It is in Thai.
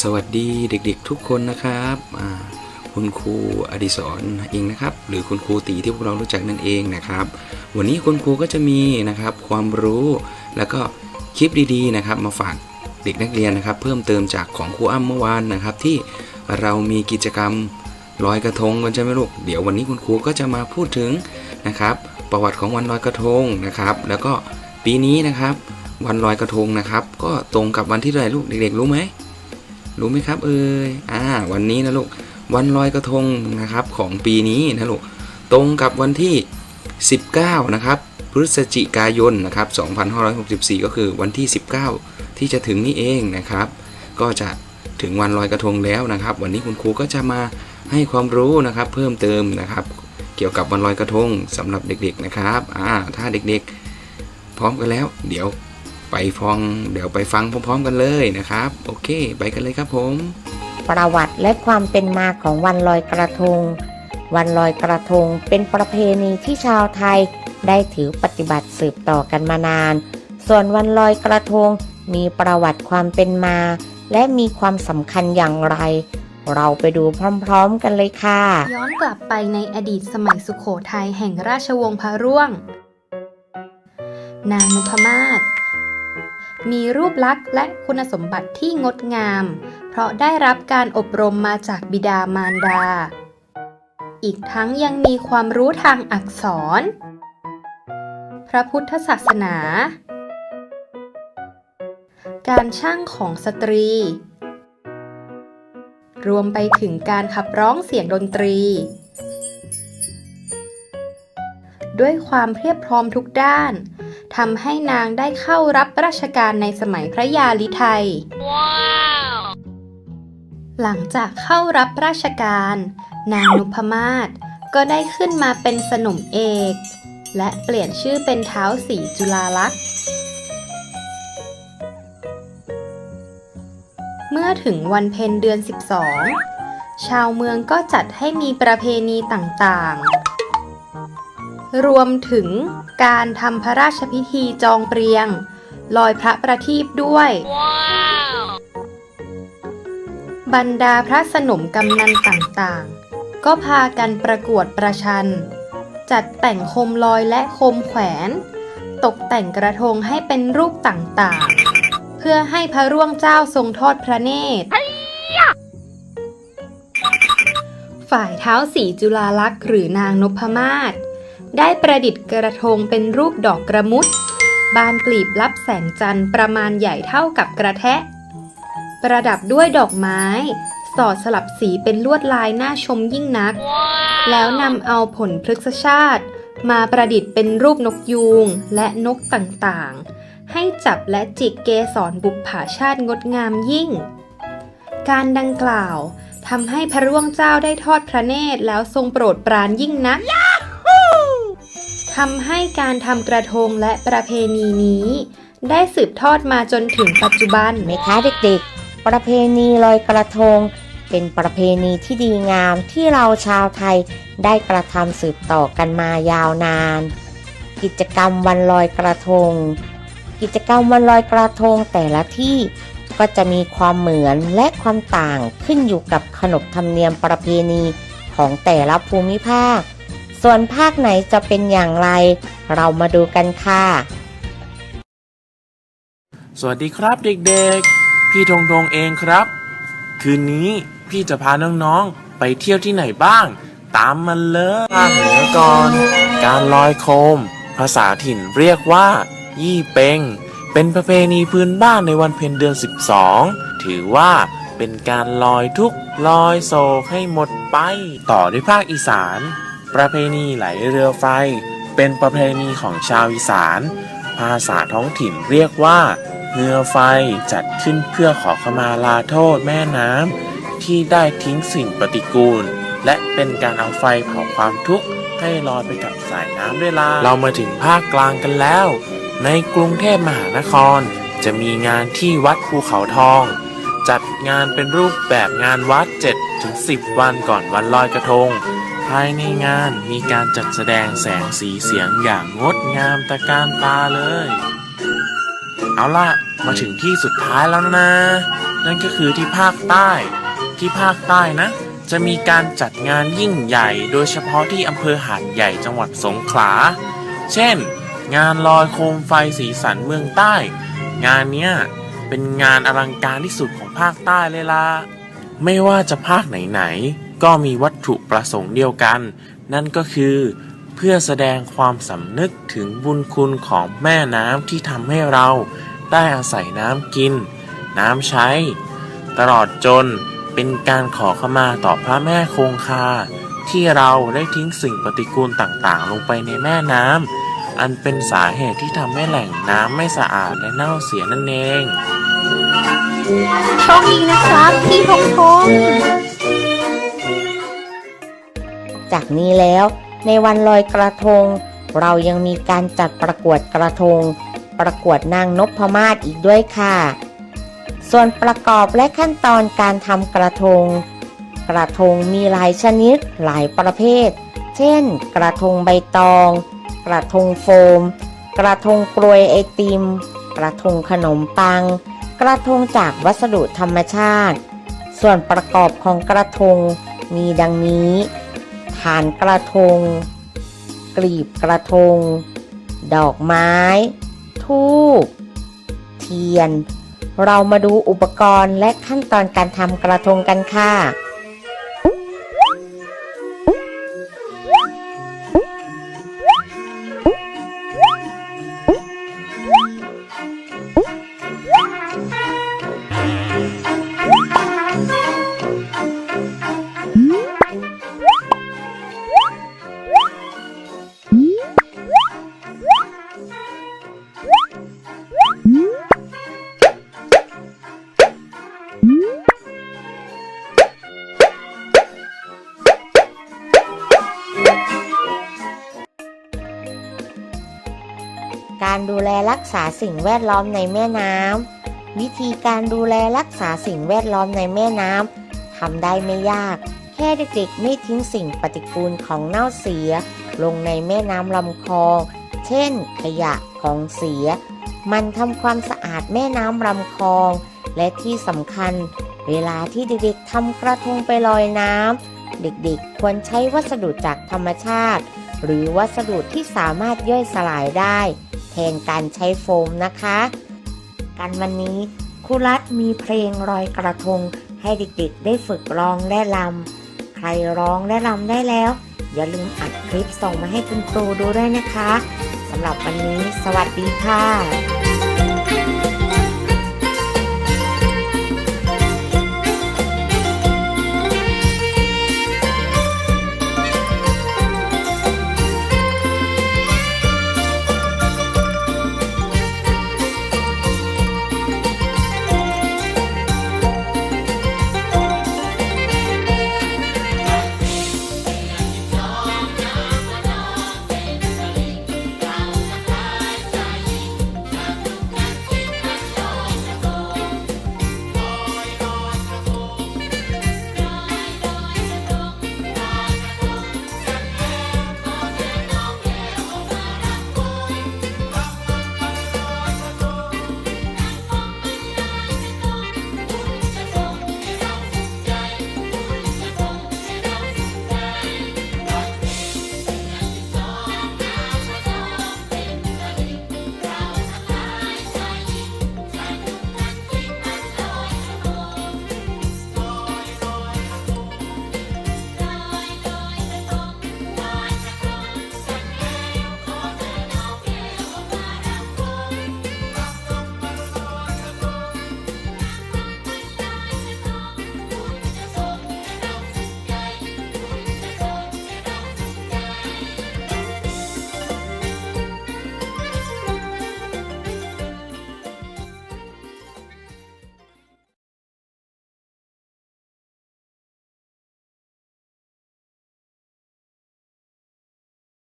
สวัสดีเด็กๆทุกคนนะครับคุณครูอดิศรเองนะครับ หรือคุณครูตีที่พวกเรารู้จักนั่นเองนะครับ วันนี้คุณครูก็จะมีนะครับความรู้แล้วก็คลิปดีๆนะครับ มาฝากเด็กนักเรียนนะครับ เพิ่มเติมจากของครูอ้ำเมื่อวานนะครับ ที่เรามีกิจกรรมลอยกระทงกันใช่ไหมลูกเดี๋ยววันนี้คุณครูก็จะมาพูดถึงนะครับ ประวัติของวันลอยกระทงนะครับ แล้วก็ปีนี้นะครับ วันลอยกระทงนะครับ ก็ตรงกับวันที่เท่าไหร่ลูกเด็กๆรู้ไหม รู้ไหมครับ เอ่ยอ่า วันนี้นะลูก วันลอยกระทงนะครับของปีนี้นะลูก ตรงกับวันที่ 19 นะครับ พฤศจิกายนนะครับ2564 ก็คือวันที่ 19 ที่จะถึงนี่เองนะครับ ก็จะถึงวันลอยกระทงแล้วนะครับ วันนี้คุณครูก็จะมาให้ความรู้นะครับ เพิ่มเติมนะครับ เกี่ยวกับวันลอยกระทงสำหรับเด็กๆนะครับ อ่า ถ้าเด็กๆ พร้อมกันแล้ว เดี๋ยว ไปฟังเดี๋ยวไปฟังพร้อมๆ กันเลยนะครับ โอเค ไปกันเลยครับผม ประวัติและความเป็นมาของวันลอยกระทง วันลอยกระทงเป็นประเพณีที่ชาวไทยได้ถือปฏิบัติสืบต่อกันมานาน ส่วนวันลอยกระทงมีประวัติความเป็นมา และมีความสำคัญอย่างไร เราไปดูพร้อมๆกันเลยค่ะ ย้อนกลับไปในอดีตสมัยสุขโขทัยแห่งราชวงศ์พระร่วง นางนพมาศ มีรูปลักษณ์และคุณสมบัติที่งดงาม เพราะได้รับการอบรมมาจากบิดามารดา อีกทั้งยังมีความรู้ทางอักษร พระพุทธศาสนา การช่างของสตรี รวมไปถึงการขับร้องเสียงดนตรี ด้วยความเพียบพร้อมทุกด้าน ทำให้นางได้เข้ารับราชการในสมัยพระยาลิไทยหลังจากเข้ารับราชการ นางนุพมาศก็ได้ขึ้นมาเป็นสนมเอก และเปลี่ยนชื่อเป็นเท้าสีจุฬาลักษณ์เมื่อถึงวันเพ็ญเดือน 12 ชาวเมืองก็จัดให้มีประเพณีต่างๆ รวมถึงการทำพระราชพิธีจองเปรียง ลอยพระประทีปด้วยบรรดาพระสนมกำนันต่างๆ ก็พากันประกวดประชัน จัดแต่งโคมลอยและโคมแขวน ตกแต่งกระทงให้เป็นรูปต่างๆ เพื่อให้พระร่วงเจ้าทรงทอดพระเนตร ฝ่ายเท้าสีจุฬาลักษณ์หรือนางนพมาศ ได้ประดิษฐ์กระทงเป็นรูปดอกกระมุด บานกลีบรับแสงจันทร์ประมาณใหญ่เท่ากับกระแทะ ประดับด้วยดอกไม้ สอดสลับสีเป็นลวดลายน่าชมยิ่งนัก แล้วนำเอาผลพฤกษชาติ มาประดิษฐ์เป็นรูปนกยูงและนกต่างๆ ให้จับและจิกเกสรบุปผาชาติงดงามยิ่ง การดังกล่าวทำให้พระร่วงเจ้าได้ทอดพระเนตรแล้วทรงโปรดปรานยิ่งนัก ทำให้การทำกระทงและประเพณีนี้ ได้สืบทอดมาจนถึงปัจจุบันไหมคะเด็กๆ ประเพณีลอยกระทง เป็นประเพณีที่ดีงามที่เราชาวไทยได้กระทำสืบต่อกันมายาวนาน กิจกรรมวันลอยกระทง กิจกรรมวันลอยกระทงแต่ละที่ก็จะมีความเหมือนและความต่างขึ้นอยู่กับขนบธรรมเนียมประเพณีของแต่ละภูมิภาค ส่วนภาคไหนจะเป็นอย่างไร เรามาดูกันค่ะ สวัสดีครับเด็กๆ พี่ธงธงเองครับ คืนนี้พี่จะพาน้องๆ ไปเที่ยวที่ไหนบ้าง ตามมาเลยภาคเหนือก่อน การลอยโคม ภาษาถิ่นเรียกว่า ยี่เปงเป็นประเพณีพื้นบ้านในวันเพ็ญเดือน 12 ถือว่าเป็นการลอยทุกลอยโศกให้หมดไป ต่อด้วยภาคอีสาน ประเพณีไหลเรือไฟ เป็นประเพณีของชาวอีสาน ภาษาท้องถิ่นเรียกว่าเรือไฟจัดขึ้นเพื่อขอขมาลาโทษแม่น้ำที่ได้ทิ้งสิ่งปฏิกูล และเป็นการเอาไฟเผาความทุกข์ให้ลอยไปกับสายน้ำด้วยลาเรามาถึงภาคกลางกันแล้ว ในกรุงเทพมหานคร จะมีงานที่วัดภูเขาทอง จัดงานเป็นรูปแบบงานวัด 7-10 วันก่อนวันลอยกระทงายในงานมีการจัดแสดงแสงสีเสียงอย่างงดงามตะการตาเลย เอาล่ะ มาถึงที่สุดท้ายแล้วนะ นั่นก็คือที่ภาคใต้ ที่ภาคใต้นะ จะมีการจัดงานยิ่งใหญ่ โดยเฉพาะที่อำเภอหาดใหญ่จังหวัดสงขลา เช่น งานลอยโคมไฟสีสันเมืองใต้ งานเนี้ยเป็นงานอลังการที่สุดของภาคใต้เลยล่ะ ไม่ว่าจะภาคไหนๆ ก็มีวัตถุประสงค์เดียวกัน นั่นก็คือ เพื่อแสดงความสำนึกถึงบุญคุณของแม่น้ำที่ทำให้เรา ได้อาศัยน้ำกิน น้ำใช้ ตลอดจนเป็นการขอขมาต่อพระแม่คงคา ที่เราได้ทิ้งสิ่งปฏิกูลต่างๆ ลงไปในแม่น้ำอันเป็นสาเหตุที่ทำให้แหล่งน้ำไม่สะอาดและเน่าเสียนั่นเองโชคดีนะครับพี่ทงทง จากนี้แล้ว ในวันลอยกระทง เรายังมีการจัดประกวดกระทง ประกวดนางนพมาศอีกด้วยค่ะ ส่วนประกอบและขั้นตอนการทำกระทง กระทงมีหลายชนิดหลายประเภท เช่น กระทงใบตอง กระทงโฟม กระทงกลวยไอติม กระทงขนมปัง กระทงจากวัสดุธรรมชาติ ส่วนประกอบของกระทงมีดังนี้ ฐานกระทง กลีบกระทง ดอกไม้ ทูบเทียน เรามาดูอุปกรณ์และขั้นตอนการทำกระทงกันค่ะ การดูแลรักษาสิ่งแวดล้อมในแม่น้ำวิธีการดูแลรักษาสิ่งแวดล้อมในแม่น้ำทำได้ไม่ยาก แค่เด็กๆไม่ทิ้งสิ่งปฏิกูลของเน่าเสีย ลงในแม่น้ำลำคลอง เช่น ขยะของเสีย มันทำความสะอาดแม่น้ำลำคลอง และที่สำคัญ เวลาที่เด็กๆทำกระทงไปลอยน้ำเด็กๆควรใช้วัสดุจากธรรมชาติหรือวัสดุที่สามารถย่อยสลายได้ แทนการใช้โฟมนะคะกันวันนี้ครูรัตมีเพลงรอยกระทงให้เด็กๆได้ฝึกร้องและรำใครร้องและรำได้แล้ว อย่าลืมอัดคลิปส่งมาให้คุณครูดูด้วยนะคะสำหรับวันนี้ สวัสดีค่ะ